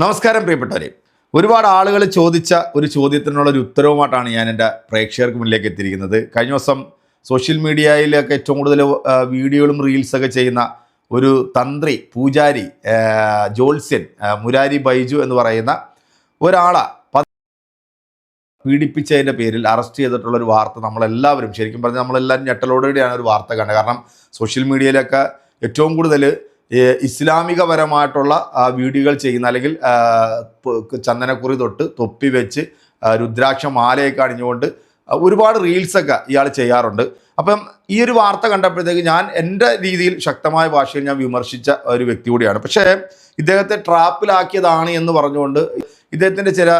നമസ്കാരം പ്രിയപ്പെട്ടവരെ. ഒരുപാട് ആളുകൾ ചോദിച്ച ഒരു ചോദ്യത്തിനുള്ള ഒരു ഉത്തരവുമായിട്ടാണ് ഞാൻ എന്റെ പ്രേക്ഷകർക്ക് മുന്നിലേക്ക് എത്തിയിരിക്കുന്നത്. കഴിഞ്ഞ ദിവസം സോഷ്യൽ മീഡിയയിലൊക്കെ ഏറ്റവും കൂടുതൽ വീഡിയോകളും റീൽസൊക്കെ ചെയ്യുന്ന ഒരു തന്ത്രി പൂജാരി ജോത്സ്യൻ മുരാരി ബൈജു എന്ന് പറയുന്ന ഒരാളെ പീഡിപ്പിച്ചതിന്റെ പേരിൽ അറസ്റ്റ് ചെയ്തിട്ടുള്ള ഒരു വാർത്ത നമ്മളെല്ലാവരും ശരിക്കും പറഞ്ഞാൽ നമ്മളെല്ലാം ഞെട്ടലോടുകൂടിയാണ് ഒരു വാർത്ത കണ്ടത് കാരണം സോഷ്യൽ മീഡിയയിലൊക്കെ ഏറ്റവും കൂടുതൽ ഇസ്ലാമികപരമായിട്ടുള്ള വീഡിയോകൾ ചെയ്യുന്ന അല്ലെങ്കിൽ ചന്ദനക്കുറി തൊട്ട് തൊപ്പി വെച്ച് രുദ്രാക്ഷ മാലയൊക്കെ അണിഞ്ഞുകൊണ്ട് ഒരുപാട് റീൽസൊക്കെ ഇയാൾ ചെയ്യാറുണ്ട്. അപ്പം ഈ ഒരു വാർത്ത കണ്ടപ്പോഴത്തേക്ക് ഞാൻ എന്റെ രീതിയിൽ ശക്തമായ ഭാഷയിൽ ഞാൻ വിമർശിച്ച ഒരു വ്യക്തി കൂടിയാണ്. പക്ഷേ ഇദ്ദേഹത്തെ ട്രാപ്പിലാക്കിയതാണ് എന്ന് പറഞ്ഞുകൊണ്ട് ഇദ്ദേഹത്തിന്റെ ചില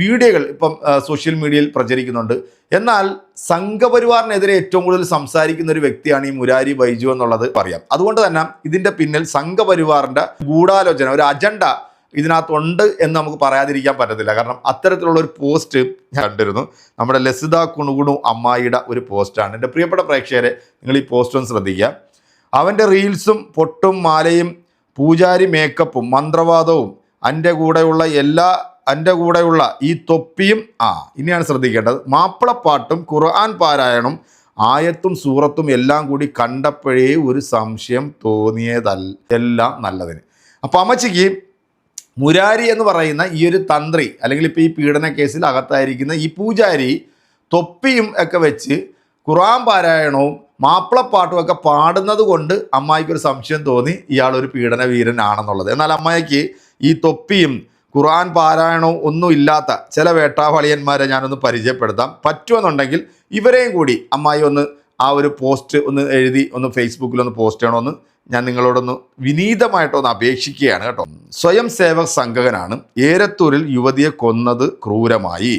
വീഡിയോകൾ ഇപ്പം സോഷ്യൽ മീഡിയയിൽ പ്രചരിക്കുന്നുണ്ട്. എന്നാൽ സംഘപരിവാറിനെതിരെ ഏറ്റവും കൂടുതൽ സംസാരിക്കുന്ന ഒരു വ്യക്തിയാണ് ഈ മുരാരി ബൈജു എന്നുള്ളത് പറയാം. അതുകൊണ്ട് തന്നെ ഇതിന്റെ പിന്നിൽ സംഘപരിവാറിന്റെ ഗൂഢാലോചന ഒരു അജണ്ട ഇതിനകത്തുണ്ട് എന്ന് നമുക്ക് പറയാതിരിക്കാൻ പറ്റത്തില്ല. കാരണം അത്തരത്തിലുള്ള ഒരു പോസ്റ്റ് ഞാൻ കണ്ടിരുന്നു. നമ്മുടെ ലസിത കുണുകുണു അമ്മായിയുടെ ഒരു പോസ്റ്റാണ് എന്റെ പ്രിയപ്പെട്ട പ്രേക്ഷകരെ നിങ്ങൾ ഈ പോസ്റ്റ് ഒന്ന് ശ്രദ്ധിക്കുക. അവന്റെ റീൽസും പൊട്ടും മാലയും പൂജാരി മേക്കപ്പും മന്ത്രവാദവും എന്റെ കൂടെയുള്ള എല്ലാ എന്റെ കൂടെയുള്ള ഈ തൊപ്പിയും ആ ഇനിയാണ് ശ്രദ്ധിക്കേണ്ടത്. മാപ്പിളപ്പാട്ടും ഖുർആൻ പാരായണം ആയത്തും സൂറത്തും എല്ലാം കൂടി കണ്ടപ്പോഴേ ഒരു സംശയം തോന്നിയതല്ല എല്ലാം നല്ലതിന്. അപ്പോൾ അമ്മച്ചിക്ക് മുരാരി എന്ന് പറയുന്ന ഈ ഒരു തന്ത്രി അല്ലെങ്കിൽ ഇപ്പോൾ ഈ പീഡന കേസിൽ അകത്തായിരിക്കുന്ന ഈ പൂജാരി തൊപ്പിയും ഒക്കെ വെച്ച് ഖുറാൻ പാരായണവും മാപ്പിളപ്പാട്ടും ഒക്കെ പാടുന്നത് കൊണ്ട് അമ്മായിക്കൊരു സംശയം തോന്നി ഇയാൾ ഒരു എന്നാൽ അമ്മായിക്ക് ഈ തൊപ്പിയും ഖുറാൻ പാരായണവും ഒന്നും ഇല്ലാത്ത ചില വേട്ടാവളിയന്മാരെ ഞാനൊന്ന് പരിചയപ്പെടുത്താം. പറ്റുമെന്നുണ്ടെങ്കിൽ ഇവരെയും കൂടി അമ്മായി ഒന്ന് ആ ഒരു പോസ്റ്റ് ഒന്ന് എഴുതി ഒന്ന് ഫേസ്ബുക്കിൽ ഒന്ന് പോസ്റ്റ് ചെയ്യണമെന്ന് ഞാൻ നിങ്ങളോടൊന്ന് വിനീതമായിട്ടൊന്ന് അപേക്ഷിക്കുകയാണ് കേട്ടോ. സ്വയം സേവക സംഘകനാണ്. ഏരത്തൂരിൽ യുവതിയെ കൊന്നത് ക്രൂരമായി.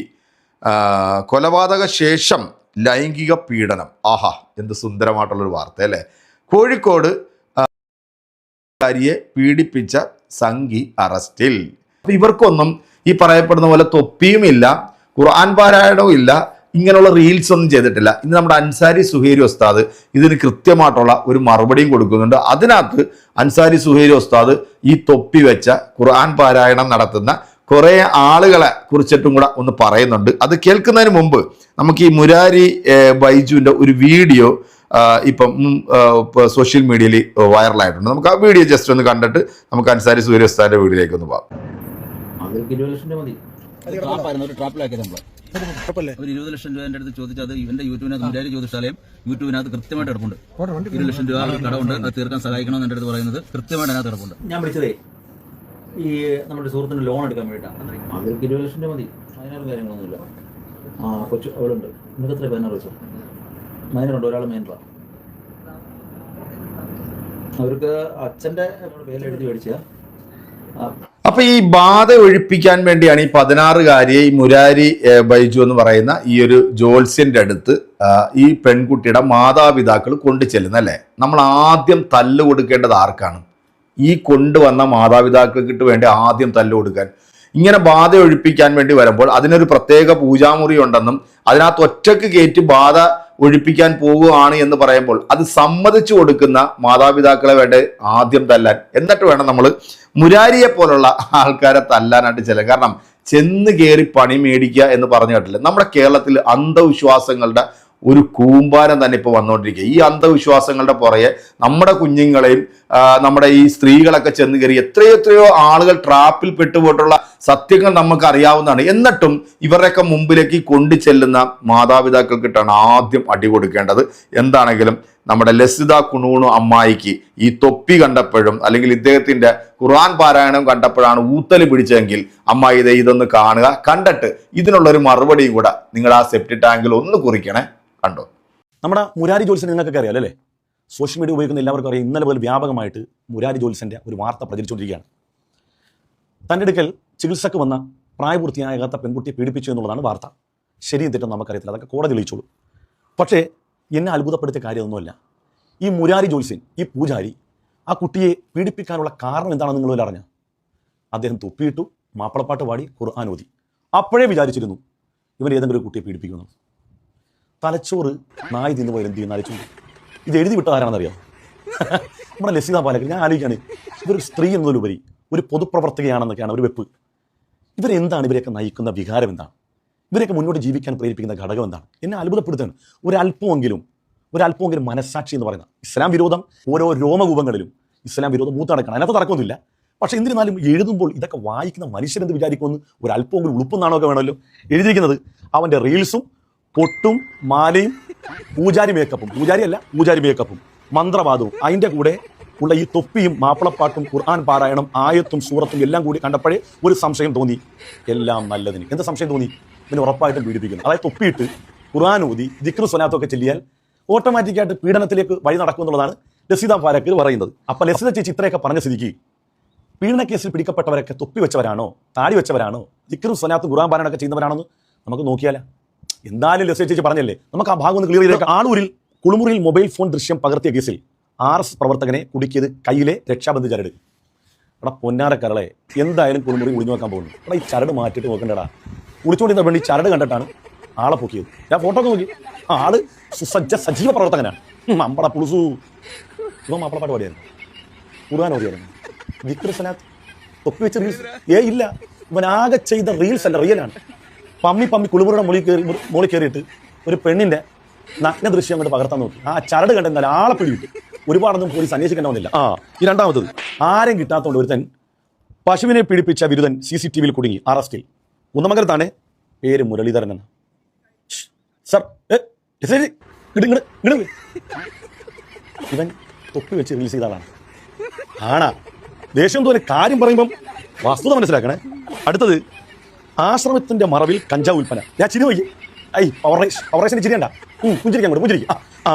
കൊലപാതക ശേഷം ലൈംഗിക പീഡനം. ആഹാ എന്ത് സുന്ദരമായിട്ടുള്ളൊരു വാർത്ത അല്ലേ? കോഴിക്കോട് ആ, കാരിയെ പീഡിപ്പിച്ച സംഘി അറസ്റ്റിൽ. അപ്പൊ ഇവർക്കൊന്നും ഈ പറയപ്പെടുന്ന പോലെ തൊപ്പിയുമില്ല ഖുർആൻ പാരായണവും ഇല്ല ഇങ്ങനെയുള്ള റീൽസ് ഒന്നും ചെയ്തിട്ടില്ല. ഇന്ന് നമ്മുടെ അൻസാരി സുഹേരി ഉസ്താദ് ഇതിന് കൃത്യമായിട്ടുള്ള ഒരു മറുപടിയും കൊടുക്കുന്നുണ്ട്. അതിനകത്ത് അൻസാരി സുഹേരി ഉസ്താദ് ഈ തൊപ്പി വെച്ച ഖുർആൻ പാരായണം നടത്തുന്ന കുറേ ആളുകളെ കുറിച്ചിട്ടും കൂടെ ഒന്ന് പറയുന്നുണ്ട്. അത് കേൾക്കുന്നതിന് മുമ്പ് നമുക്ക് ഈ മുരാരി ബൈജുവിന്റെ ഒരു വീഡിയോ ഇപ്പം സോഷ്യൽ മീഡിയയിൽ വൈറലായിട്ടുണ്ട്. നമുക്ക് ആ വീഡിയോ ജസ്റ്റ് ഒന്ന് കണ്ടിട്ട് നമുക്ക് അൻസാരി സൂര്യസ്ഥാന്റെ വീഡിയോയിലേക്ക് ഒന്ന് പോകാം. അവർക്ക് ഇരുപത് ലക്ഷം രൂപ മതി. ട്രാപ്പായിരുന്നു ഒരു ട്രാപ്പിലാക്കിയത് നമ്മൾ ഒരു ഇരുപത് ലക്ഷം രൂപ എന്റെ അടുത്ത് ചോദിച്ചു അത് ഇവന്റെ യൂട്യൂബിനകത്ത് മുരാരി ജ്യോതിഷാലയം യൂട്യൂബിനകത്ത് കൃത്യമായിട്ട് കിടപ്പുണ്ട്. ഇരു ലക്ഷം രൂപ കടമുണ്ട് അത് തീർക്കാൻ സഹായിക്കണം എന്റെ അടുത്ത് പറയുന്നത് കൃത്യമായിട്ട് അതിനകത്ത് കിടപ്പുണ്ട്. ഞാൻ വിളിച്ചതേ ഈ നമ്മുടെ സുഹൃത്തിന് ലോൺ എടുക്കാൻ വേണ്ടിയിട്ടാണ്. അവർക്ക് ഇരുപത് ലക്ഷം രൂപ മതി. അതിനുള്ള കാര്യങ്ങളൊന്നുമില്ല. ആ കൊച്ചു അവളുണ്ട്. നിങ്ങൾക്ക് എത്ര പതിനാറ് വയസ്സോ മൈനറുണ്ട് ഒരാൾ മൈനറാ അവർക്ക് അച്ഛന്റെ പേരെഴുതി മേടിച്ചാൽ ആ അപ്പൊ ഈ ബാധ ഒഴിപ്പിക്കാൻ വേണ്ടിയാണ് ഈ പതിനാറുകാരിയെ ഈ മുരാരി ബൈജു എന്ന് പറയുന്ന ഈ ഒരു ജോത്സ്യന്റെ അടുത്ത് ഈ പെൺകുട്ടിയുടെ മാതാപിതാക്കൾ കൊണ്ടു അല്ലേ? നമ്മൾ ആദ്യം തല്ല് കൊടുക്കേണ്ടത് ആർക്കാണ്? ഈ കൊണ്ടുവന്ന മാതാപിതാക്കൾക്കിട്ട് വേണ്ടി ആദ്യം തല്ല് കൊടുക്കാൻ. ഇങ്ങനെ ബാധ ഒഴിപ്പിക്കാൻ വേണ്ടി വരുമ്പോൾ അതിനൊരു പ്രത്യേക പൂജാമുറി ഉണ്ടെന്നും അതിനകത്ത് ഒറ്റയ്ക്ക് കയറ്റി ബാധ ഒഴിപ്പിക്കാൻ പോവുകയാണ് എന്ന് പറയുമ്പോൾ അത് സമ്മതിച്ചു കൊടുക്കുന്ന മാതാപിതാക്കളെ വേണ്ട ആദ്യം തല്ലാൻ. എന്നിട്ട് വേണം നമ്മൾ മുരാരിയെ പോലുള്ള ആൾക്കാരെ തല്ലാനായിട്ട് ചില കാരണം ചെന്ന് കയറി പണി മേടിക്കുക എന്ന് പറഞ്ഞു കേട്ടില്ല? നമ്മുടെ കേരളത്തിൽ അന്ധവിശ്വാസങ്ങളുടെ ഒരു കൂമ്പാരം തന്നെ ഇപ്പോൾ വന്നുകൊണ്ടിരിക്കുക ഈ അന്ധവിശ്വാസങ്ങളുടെ പുറകെ നമ്മുടെ കുഞ്ഞുങ്ങളെയും നമ്മുടെ ഈ സ്ത്രീകളൊക്കെ ചെന്ന് കയറി എത്രയോ എത്രയോ ആളുകൾ ട്രാപ്പിൽ പെട്ടുപോയിട്ടുള്ള സത്യങ്ങൾ നമുക്ക് അറിയാവുന്നതാണ് എന്നിട്ടും ഇവരുടെയൊക്കെ മുമ്പിലേക്ക് കൊണ്ടു ചെല്ലുന്ന മാതാപിതാക്കൾക്കിട്ടാണ് ആദ്യം അടി കൊടുക്കേണ്ടത്. എന്താണെങ്കിലും നമ്മുടെ ലസിത കുണൂണു അമ്മായിക്ക് ഈ തൊപ്പി കണ്ടപ്പോഴും അല്ലെങ്കിൽ ഇദ്ദേഹത്തിന്റെ ഖുർആൻ പാരായണം കണ്ടപ്പോഴാണ് ഊത്തൽ പിടിച്ചതെങ്കിൽ അമ്മായി ഇതേ ഇതൊന്ന് കാണുക. കണ്ടിട്ട് ഇതിനുള്ള ഒരു മറുപടിയും കൂടെ നിങ്ങൾ ആ സെപ്റ്റി ടാങ്കിൽ ഒന്ന് കുറിക്കണേ. കണ്ടോ? നമ്മുടെ മുരാരി ജോത്സ്യൻ നിങ്ങൾക്കൊക്കെ അറിയാലോ അല്ലേ? സോഷ്യൽ മീഡിയ ഉപയോഗിക്കുന്ന എല്ലാവർക്കും അറിയാം. ഇന്നലെ മുതൽ വ്യാപകമായിട്ട് മുരാരി ജോത്സ്യന്റെ ഒരു വാർത്ത പ്രചരിച്ചുകൊണ്ടിരിക്കുകയാണ്. തന്റെ അടുക്കൽ ചികിത്സക്ക് വന്ന പ്രായപൂർത്തിയാകാത്ത പെൺകുട്ടിയെ പീഡിപ്പിച്ചു എന്നുള്ളതാണ് വാർത്ത. ശരിയും തെറ്റും നമുക്കറിയത്തില്ല. അതൊക്കെ കോടതി തെളിയിച്ചോളൂ. പക്ഷേ എന്നെ അത്ഭുതപ്പെടുത്തിയ കാര്യമൊന്നുമല്ല. ഈ മുരാരി ജോയ്സിൻ ഈ പൂജാരി ആ കുട്ടിയെ പീഡിപ്പിക്കാനുള്ള കാരണം എന്താണെന്ന് നിങ്ങൾ അറിഞ്ഞ? അദ്ദേഹം തുപ്പിയിട്ടു മാപ്പിളപ്പാട്ട് പാടി ഖുർആൻ ഓതി. അപ്പോഴേ വിചാരിച്ചിരുന്നു ഇവൻ ഏതെങ്കിലും ഒരു കുട്ടിയെ പീഡിപ്പിക്കുന്നു തലച്ചോറ് നായി തിന്നു പോയാൽ എന്ത് ചെയ്യുന്ന ആലോചിച്ചു ഇത് എഴുതി വിട്ടത് ആരാണെന്നറിയാം? നമ്മുടെ ലസിത പാലക്കൽ ഞാൻ ആലോചിക്കാണ് ഇവരൊരു സ്ത്രീ എന്നതിലുപരി ഒരു പൊതുപ്രവർത്തകയാണെന്നൊക്കെയാണ് ഒരു വെപ്പ്. ഇവരെന്താണ് ഇവരെയൊക്കെ നയിക്കുന്ന വികാരം എന്താണ്? ഇവരെയൊക്കെ മുന്നോട്ട് ജീവിക്കാൻ പ്രേരിപ്പിക്കുന്ന ഘടകം എന്താണ്? എന്നെ അത്ഭുതപ്പെടുത്തുകയാണ്. ഒരല്പമെങ്കിലും ഒരല്പമെങ്കിലും മനസ്സാക്ഷി എന്ന് പറയുന്ന ഇസ്ലാം വിരോധം ഓരോ രോമകൂപങ്ങളിലും ഇസ്ലാം വിരോധം മൂത്ത് നടക്കണം. അതിനകത്ത് നടക്കൊന്നുമില്ല പക്ഷേ എന്നിരുന്നാലും എഴുതുമ്പോൾ ഇതൊക്കെ വായിക്കുന്ന മനുഷ്യരെന്ത് വിചാരിക്കുമെന്ന് ഒരല്പമെങ്കിലും ഉളുപ്പെന്നാണോ ഉളുപ്പുന്നാണോ ഒക്കെ വേണമല്ലോ. എഴുതിയിരിക്കുന്നത് അവന്റെ റീൽസും പൊട്ടും മാലയും പൂജാരി മേക്കപ്പും പൂജാരി അല്ല പൂജാരി മേക്കപ്പും മന്ത്രവാദവും. അതിന്റെ കൂടെ ഉള്ള ഈ തൊപ്പിയും മാപ്പിളപ്പാട്ടും ഖുർആൻ പാരായണം ആയത്തും സൂറത്തും എല്ലാം കൂടി കണ്ടപ്പോഴേ ഒരു സംശയം തോന്നി. എല്ലാം നല്ലതിന്. എന്ത് സംശയം തോന്നി? ഇതിന് ഉറപ്പായിട്ടും പീഡിപ്പിക്കുന്നു. അതായത് തൊപ്പിയിട്ട് ഖുർആൻ ഊതി ദിക്ർ സ്വനാത്തൊക്കെ ചെല്ലിയാൽ ഓട്ടോമാറ്റിക്കായിട്ട് പീഡനത്തിലേക്ക് വഴി നടക്കും എന്നുള്ളതാണ് ലസിത ഫാരക്കിൽ പറയുന്നത്. അപ്പം ലസിത ചേച്ചി ഇത്രയൊക്കെ പറഞ്ഞ സ്ഥിതിക്ക് പീഡന കേസിൽ പിടിക്കപ്പെട്ടവരൊക്കെ തൊപ്പി വെച്ചവരാണോ താടി വെച്ചവരാണോ ദിക്റും സ്വനാത്ത് ഖുർആൻ പാരായണമൊക്കെ ചെയ്യുന്നവരാണെന്ന് നമുക്ക് നോക്കിയാലോ? എന്തായാലും ലസിത ചേച്ചി പറഞ്ഞല്ലേ? നമുക്ക് ആ ഭാഗം ഒന്ന് ക്ലിയർ ചെയ്തേക്കാം. ആളൂരിൽ കുളിമുറിയിൽ മൊബൈൽ ഫോൺ ദൃശ്യം പകർത്തിയ കേസിൽ ആർ എസ് പ്രവർത്തകനെ കുടുക്കിയത് കയ്യിലെ രക്ഷാബന്ധ ചരട്. എടാ പൊന്നാരക്കരളെ എന്തായാലും കുളിമുറി ഒളിഞ്ഞു നോക്കാൻ പോകുന്നു. എടാ ഈ ചരട് മാറ്റിയിട്ട് നോക്കണ്ടടാ. കുളിച്ചുകൊണ്ടിരുന്ന വേണ്ടി ചരട് കണ്ടിട്ടാണ് ആളെ പൊക്കിയത്. ഞാൻ ഫോട്ടോ ഒക്കെ നോക്കി. ആൾ സുസജ്ജ സജീവ പ്രവർത്തകനാണ് അമ്പട പുളുസു. ഇവൻ മാപ്പിളപ്പാട്ട് പാടിയായിരുന്നു. ഖുർആൻ ഓടിയായിരുന്നു വിക്ര സലാത്ത്. തൊപ്പി വെച്ച റീൽസ് ഏ ഇല്ല. ഇവൻ ആകെ ചെയ്ത റീൽസ് അല്ല റിയലാണ് പമ്മി പമ്മി കുളിമുറിയുടെ മുളി കയറി മുകളിൽ കയറിയിട്ട് ഒരു പെണ്ണിന്റെ നഗ്ന ദൃശ്യം അങ്ങോട്ട് പകർത്താൻ നോക്കി. ആ ചരട് കണ്ടെന്നാൽ ആളെ പിടിവിട്ടു ഒരുപാടൊന്നും പോലീസ് അന്വേഷിക്കേണ്ടവന്നില്ല. ആ. ഈ രണ്ടാമത്തത് ആരും കിട്ടാത്തതുകൊണ്ട് ഒരുത്തൻ പശുവിനെ പിടിപ്പിച്ച ബിരുദൻ സി സി ടി വിയിൽ കുടുങ്ങി അറസ്റ്റിൽ. കുന്നമംഗലത്താണ് പേര് മുരളീധരൻ എന്ന്. സർ ഇവൻ തൊപ്പി വെച്ച് റിലീസ് ചെയ്ത ആളാണ്. ആണാ. ദേഷ്യം തോന്നി കാര്യം പറയുമ്പം വസ്തുത മനസ്സിലാക്കണേ. അടുത്തത് ആശ്രമത്തിന്റെ മറവിൽ കഞ്ചാവ് ഉൽപ്പന്ന ഞാൻ ചിരി ഐ പവർ റൈസിന്റെ ചിരിയണ്ട പുഞ്ചിരിക്കാൻ കൂടെ ആ,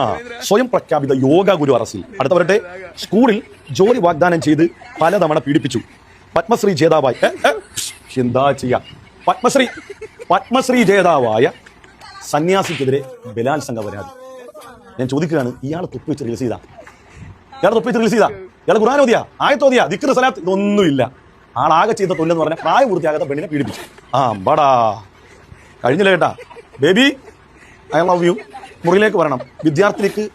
സ്വയം പ്രഖ്യാപിത യോഗ ഗുരു അറസിൽ അടുത്ത വരട്ടെ. സ്കൂളിൽ ജോലി വാഗ്ദാനം ചെയ്ത് പലതവണ പീഡിപ്പിച്ചു. പത്മശ്രീ ജേതാവായി. എന്താ ചെയ്യ? പത്മശ്രീ പത്മശ്രീ ജേതാവായ സന്യാസിക്കെതിരെ ബലാത്സംഗ പരാതി. ഞാൻ ചോദിക്കുകയാണ് ഇയാൾ തൊപ്പിച്ച് റിലീസ് ചെയ്താ? ഇയാൾ തൊപ്പിച്ച് റിലീസ് ചെയ്താ? ഇയാൾ ഖുർആൻ ഓതിയാ? ആയത്തോതിയാ ദിക്ർ സലാത്ത് ഇതൊന്നുമില്ല ആളാകെ ചെയ്ത തൊല്ലെന്ന് പറഞ്ഞാൽ പ്രായപൂർത്തിയാകാത്ത പെണ്ണിനെ പീഡിപ്പിച്ചു. ആ ബടാ കഴിഞ്ഞില്ല കേട്ടാ? ബേബി ഐ ലവ് യു മുറിയിലേക്ക് വരണം. വിദ്യാർത്ഥിനിക്ക്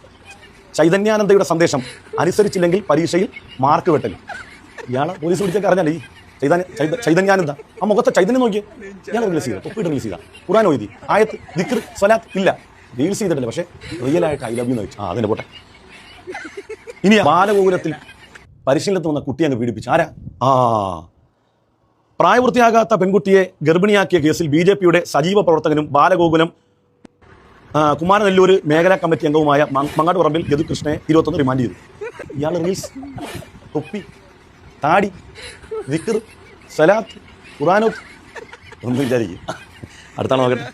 ചൈതന്യാനന്ദയുടെ സന്ദേശം അനുസരിച്ചില്ലെങ്കിൽ പരീക്ഷയിൽ മാർക്ക് വെട്ടൽ ഇയാളെ പോലീസ് പിടിച്ചൊക്കെ അറിഞ്ഞാലേ ഈ ചൈതന്യ ചൈത- ചൈതന്യാനന്ദ. ആ മുഖത്തെ ചൈതന്യം നോക്കിയേ. ഇയാൾ റിലീസ് ചെയ്ത ഒപ്പിട്ട് റിലീസ് ചെയ്ത. ഖുറാൻ ഓതി ആയത്ത് ദിക്ർ സ്വലാത്ത് ഇല്ല. റീൽസ് ചെയ്തിട്ടില്ല. പക്ഷേ റിയൽ ആയിട്ട് ഐ ലവ് യു എന്ന് ആ അതിന് പോട്ടെ. ഇനി ബാലഗോകുലത്തിൽ പരിശീലനത്തിൽ വന്ന കുട്ടിയെ അങ്ങ് പീഡിപ്പിച്ചു. ആരാ? ആ പ്രായപൂർത്തിയാകാത്ത പെൺകുട്ടിയെ ഗർഭിണിയാക്കിയ കേസിൽ ബി ജെ പിയുടെ സജീവ പ്രവർത്തകനും ബാലഗോകുലം കുമാരനെല്ലൂർ മേഖലാ കമ്മിറ്റി അംഗവുമായ മങ്ങാട് പറമ്പിൽ യദുകൃഷ്ണനെ ഇരുപത്തൊന്ന് റിമാൻഡ് ചെയ്തു. ഇയാൾ റീൽസ് തൊപ്പി താടി വിക്കർ സലാത്ത് ഖുറാനോത്ത് ഒന്നും വിചാരിക്കും. അടുത്താണ് നോക്കട്ടെ.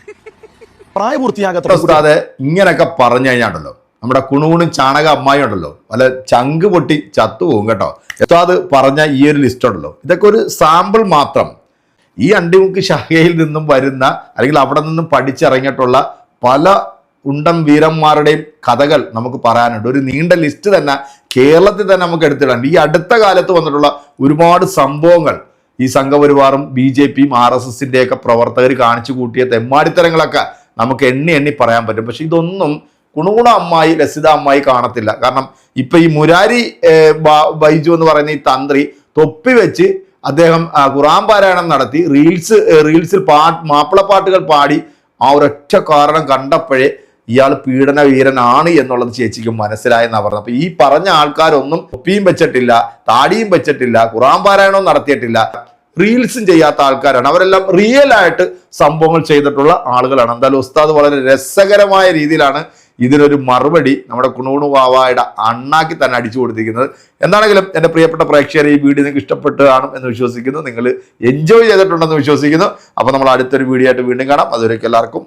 പ്രായപൂർത്തിയാകാത്ത ഇങ്ങനെയൊക്കെ പറഞ്ഞു കഴിഞ്ഞാണ്ടല്ലോ. നമ്മുടെ കുണുകുണും ചാണക അമ്മായി ഉണ്ടല്ലോ. അല്ല ചങ്ക് പൊട്ടി ചത്തുപോകും കേട്ടോ. ഉസ്താദ് പറഞ്ഞ ഈ ഒരു ലിസ്റ്റ് ഉണ്ടല്ലോ. ഇതൊക്കെ ഒരു സാമ്പിൾ മാത്രം. ഈ അണ്ടിമുക്ക് ഷഹയിൽ നിന്നും വരുന്ന അല്ലെങ്കിൽ അവിടെ നിന്നും പഠിച്ചിറങ്ങിയിട്ടുള്ള പല ഉണ്ടം വീരന്മാരുടെയും കഥകൾ നമുക്ക് പറയാനുണ്ട്. ഒരു നീണ്ട ലിസ്റ്റ് തന്നെ കേരളത്തിൽ തന്നെ നമുക്ക് എടുത്തിടാണ്ട് ഈ അടുത്ത കാലത്ത് വന്നിട്ടുള്ള ഒരുപാട് സംഭവങ്ങൾ. ഈ സംഘപരിവാറും ബി ജെ പിയും ആർ എസ് എസിന്റെയൊക്കെ പ്രവർത്തകർ കാണിച്ചു കൂട്ടിയ തെമ്മാടിത്തരങ്ങളൊക്കെ നമുക്ക് എണ്ണി എണ്ണി പറയാൻ പറ്റും. പക്ഷെ ഇതൊന്നും കുണുകുണ അമ്മായി ലസിത അമ്മായി കാണത്തില്ല. കാരണം ഇപ്പൊ ഈ മുരാരി ബൈജു എന്ന് പറയുന്ന ഈ തന്ത്രി തൊപ്പി വെച്ച് അദ്ദേഹം ഖുറാൻ പാരായണം നടത്തി റീൽസ് റീൽസിൽ പാട്ട് മാപ്പിളപ്പാട്ടുകൾ പാടി ആ ഒരൊറ്റ കാരണം കണ്ടപ്പോഴേ ഇയാൾ പീഡന വീരനാണ് എന്നുള്ളത് ചേച്ചിക്ക് മനസ്സിലായെന്നാ പറഞ്ഞത്. അപ്പൊ ഈ പറഞ്ഞ ആൾക്കാരൊന്നും തൊപ്പിയും വെച്ചിട്ടില്ല താടിയും വെച്ചിട്ടില്ല ഖുറാൻ പാരായണവും നടത്തിയിട്ടില്ല റീൽസും ചെയ്യാത്ത ആൾക്കാരാണ്. അവരെല്ലാം റിയൽ ആയിട്ട് സംഭവങ്ങൾ ചെയ്തിട്ടുള്ള ആളുകളാണ്. എന്തായാലും ഉസ്താദ് വളരെ രസകരമായ രീതിയിലാണ് ഇതിനൊരു മറുപടി നമ്മുടെ കുണുകുണു വാവായുടെ അണ്ണാക്കി തന്നെ അടിച്ചു കൊടുത്തിരിക്കുന്നത്. എന്താണെങ്കിലും എന്റെ പ്രിയപ്പെട്ട പ്രേക്ഷകരെ ഈ വീഡിയോ നിങ്ങൾക്ക് ഇഷ്ടപ്പെട്ട് കാണും എന്ന് വിശ്വസിക്കുന്നു. നിങ്ങൾ എൻജോയ് ചെയ്തിട്ടുണ്ടെന്ന് വിശ്വസിക്കുന്നു. അപ്പോൾ നമ്മൾ അടുത്തൊരു വീഡിയോ ആയിട്ട് വീണ്ടും കാണാം. അതുവരേക്കും എല്ലാവർക്കും